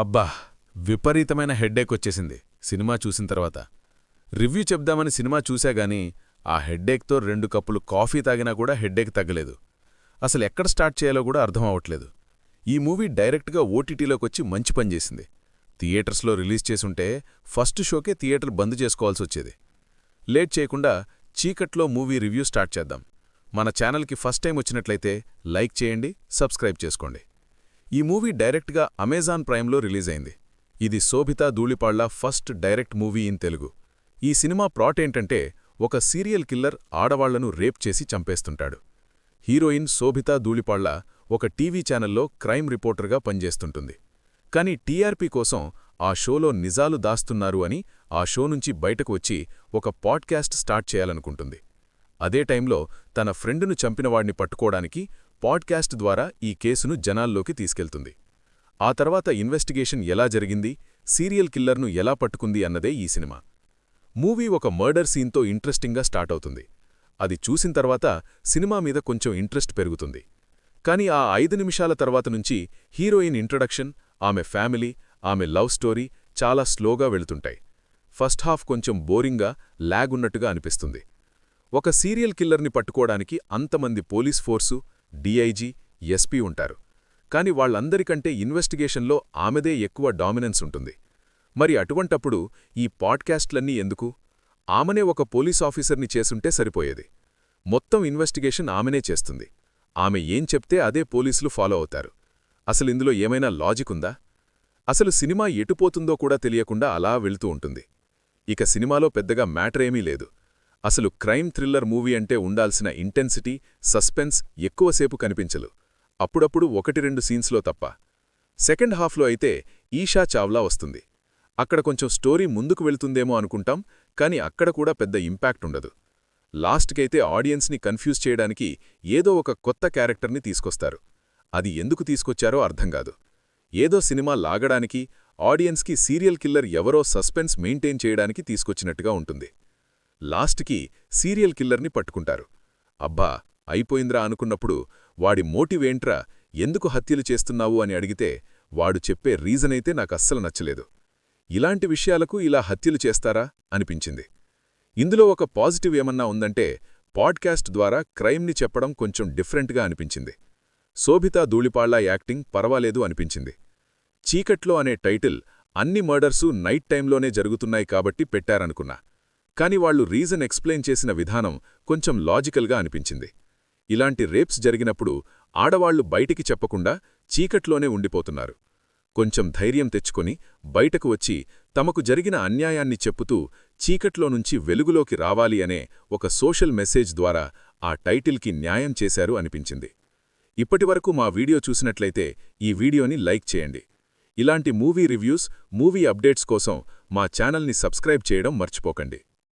అబ్బా విపరీతమైన హెడ్డేక్ వచ్చేసింది సినిమా చూసిన తర్వాత. రివ్యూ చెప్దామని సినిమా చూశాగాని ఆ హెడ్డేక్తో రెండు కప్పులు కాఫీ తాగినా కూడా హెడ్డేక్ తగ్గలేదు. అసలు ఎక్కడ స్టార్ట్ చేయాలో కూడా అర్థం అవట్లేదు ఈ మూవీ డైరెక్ట్గా ఓటీటీలోకొచ్చి మంచి పనిచేసింది థియేటర్స్లో రిలీజ్ చేసుంటే ఫస్ట్ షోకే థియేటర్ బంద్ చేసుకోవాల్సి వచ్చేది. లేట్ చేయకుండా చీకట్లో మూవీ రివ్యూ స్టార్ట్ చేద్దాం. మన ఛానల్కి ఫస్ట్ టైం వచ్చినట్లయితే లైక్ చేయండి సబ్స్క్రైబ్ చేసుకోండి. ఈ మూవీ డైరెక్ట్గా అమెజాన్ ప్రైమ్లో రిలీజ్ అయింది ఇది Sobhita Dhulipala first direct movie in Telugu. ఈ సినిమా ప్రాట్ ఏంటంటే ఒక సీరియల్ కిల్లర్ ఆడవాళ్ళను రేప్ చేసి చంపేస్తుంటాడు. హీరోయిన్ శోభితా ధూళిపాళ్ళ ఒక టీవీ ఛానల్లో క్రైమ్ రిపోర్టర్గా పనిచేస్తుంటుంది. కానీ టీఆర్పీ కోసం ఆ షోలో నిజాలు దాస్తున్నారు అని ఆ షో నుంచి బయటకు వచ్చి ఒక పాడ్కాస్ట్ స్టార్ట్ చేయాలనుకుంటుంది. అదే టైంలో తన ఫ్రెండును చంపినవాడిని పట్టుకోవడానికి పాడ్కాస్ట్ ద్వారా ఈ కేసును జనాల్లోకి తీసుకెళ్తుంది. ఆ తర్వాత ఇన్వెస్టిగేషన్ ఎలా జరిగింది సీరియల్ కిల్లర్ను ఎలా పట్టుకుంది అన్నదే ఈ సినిమా. మూవీ ఒక మర్డర్ సీన్తో ఇంట్రెస్టింగ్గా స్టార్ట్ అవుతుంది. అది చూసిన తర్వాత సినిమా మీద కొంచెం ఇంట్రెస్ట్ పెరుగుతుంది. కానీ ఆ ఐదు నిమిషాల తర్వాత నుంచి హీరోయిన్ ఇంట్రడక్షన్ ఆమె ఫ్యామిలీ ఆమె లవ్ స్టోరీ చాలా స్లోగా వెళుతుంటాయి. ఫస్ట్ హాఫ్ కొంచెం బోరింగ్గా ల్యాగ్ ఉన్నట్టుగా అనిపిస్తుంది. ఒక సీరియల్ కిల్లర్ని పట్టుకోవడానికి అంతమంది పోలీస్ ఫోర్సు డీఐజీ ఎస్పీ ఉంటారు. కాని వాళ్ళందరికంటే ఇన్వెస్టిగేషన్లో ఆమెదే ఎక్కువ డామినెన్స్ ఉంటుంది. మరి అటువంటప్పుడు ఈ పాడ్కాస్ట్లన్నీ ఎందుకు? ఆమెనే ఒక పోలీస్ ఆఫీసర్ని చేసుంటే సరిపోయేది. మొత్తం ఇన్వెస్టిగేషన్ ఆమెనే చేస్తుంది. ఆమె ఏం చెప్తే అదే పోలీసులు ఫాలో అవుతారు. అసలు ఇందులో ఏమైనా లాజిక్ ఉందా? అసలు సినిమా ఎటుపోతుందో కూడా తెలియకుండా అలా వెళ్తూ ఉంటుంది. ఇక సినిమాలో పెద్దగా మ్యాటరేమీ లేదు. అసలు క్రైమ్ థ్రిల్లర్ మూవీ అంటే ఉండాల్సిన ఇంటెన్సిటీ సస్పెన్స్ ఎక్కువసేపు కనిపించలు అప్పుడప్పుడు ఒకటి రెండు సీన్స్లో తప్ప. సెకండ్ హాఫ్లో అయితే ఈషా చావ్లా వస్తుంది. అక్కడ కొంచెం స్టోరీ ముందుకు వెళుతుందేమో అనుకుంటాం కాని అక్కడ కూడా పెద్ద ఇంపాక్ట్ ఉండదు. లాస్ట్కైతే ఆడియన్స్ని కన్ఫ్యూజ్ చేయడానికి ఏదో ఒక కొత్త క్యారెక్టర్ని తీసుకొస్తారు. అది ఎందుకు తీసుకొచ్చారో అర్థంకాదు ఏదో సినిమా లాగడానికి ఆడియన్స్కి సీరియల్ కిల్లర్ ఎవరో సస్పెన్స్ మెయింటైన్ చేయడానికి తీసుకొచ్చినట్టుగా ఉంటుంది. లాస్ట్కి సీరియల్ కిల్లర్ని పట్టుకుంటారు. అబ్బా అయిపోయింద్రా అనుకున్నప్పుడు వాడి మోటివేంట్రా ఎందుకు హత్యలు చేస్తున్నావు అని అడిగితే వాడు చెప్పే రీజనైతే నాకస్సలు నచ్చలేదు. ఇలాంటి విషయాలకు ఇలా హత్యలు చేస్తారా? అనిపించింది. ఇందులో ఒక పాజిటివ్ ఏమన్నా ఉందంటే పాడ్కాస్ట్ ద్వారా క్రైమ్ని చెప్పడం కొంచెం డిఫరెంట్గా అనిపించింది. శోభితా ధూళిపాళ్ళ యాక్టింగ్ పర్వాలేదు అనిపించింది. చీకట్లో అనే టైటిల్ అన్ని మర్డర్సు నైట్ టైంలోనే జరుగుతున్నాయి కాబట్టి పెట్టారనుకున్నా. కాని వాళ్ళు రీజన్ ఎక్స్ప్లెయిన్ చేసిన విధానం కొంచెం లాజికల్గా అనిపించింది. ఇలాంటి రేప్స్ జరిగినప్పుడు ఆడవాళ్ళు బయటికి చెప్పకుండా చీకట్లోనే ఉండిపోతున్నారు. కొంచెం ధైర్యం తెచ్చుకొని బయటకు వచ్చి తమకు జరిగిన అన్యాయాన్ని చెప్పుతూ చీకట్లో నుంచి వెలుగులోకి రావాలి అనే ఒక సోషల్ మెసేజ్ ద్వారా ఆ టైటిల్కి న్యాయం చేశారు అనిపించింది. ఇప్పటివరకు మా వీడియో చూసినట్లయితే ఈ వీడియోని లైక్ చేయండి. ఇలాంటి మూవీ రివ్యూస్ మూవీ అప్డేట్స్ కోసం మా ఛానల్ని సబ్స్క్రైబ్ చేయడం మర్చిపోకండి.